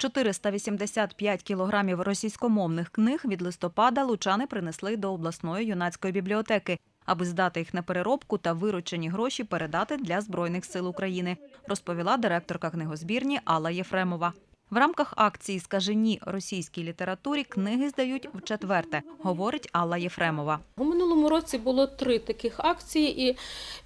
485 кілограмів російськомовних книг від листопада лучани принесли до обласної юнацької бібліотеки, аби здати їх на переробку та виручені гроші передати для Збройних сил України, розповіла директорка книгозбірні Алла Єфремова. В рамках акції Скажені російській літературі книги здають в четверте, говорить Алла Єфремова. У минулому році було три таких акції, і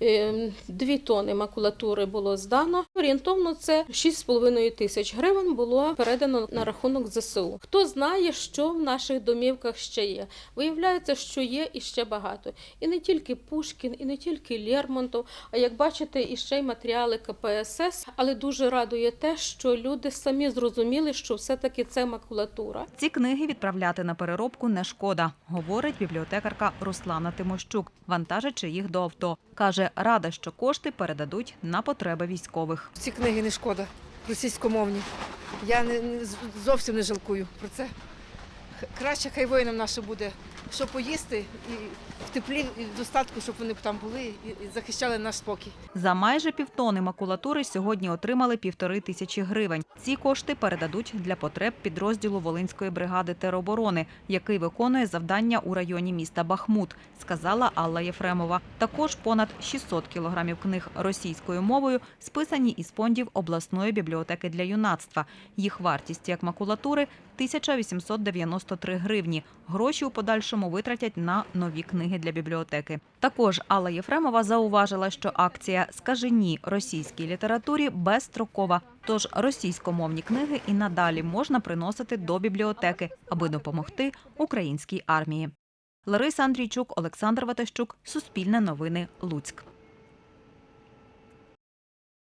е, дві тони макулатури було здано. Орієнтовно це 6,5 тисяч гривень було передано на рахунок ЗСУ. Хто знає, що в наших домівках ще є? Виявляється, що є і ще багато. І не тільки Пушкін, і не тільки Лермонтов, а як бачите, і ще й матеріали КПСС. Але дуже радує те, що люди самі зрозуміли, що все-таки це макулатура. Ці книги відправляти на переробку не шкода, говорить бібліотекарка Руслана Тимощук, вантажачи їх до авто. Каже, рада, що кошти передадуть на потреби військових. Ці книги не шкода, російськомовні. Я не, не- зовсім не жалкую про це. Краще хай воїнам наше буде, що поїсти і теплі, і в достатку, щоб вони там були і, захищали наш спокій. За майже півтони макулатури сьогодні отримали півтори тисячі гривень. Ці кошти передадуть для потреб підрозділу Волинської бригади тероборони, який виконує завдання у районі міста Бахмут, сказала Алла Єфремова. Також понад 600 кілограмів книг російською мовою списані із фондів обласної бібліотеки для юнацтва. Їх вартість як макулатури 1893 гривні. Гроші у подальшому витратять на нові книги для бібліотеки. Також Алла Єфремова зауважила, що акція Скажи ні російській літературі безстрокова. Тож російськомовні книги і надалі можна приносити до бібліотеки, аби допомогти українській армії. Лариса Андрійчук, Олександр Ватащук, Суспільне новини, Луцьк.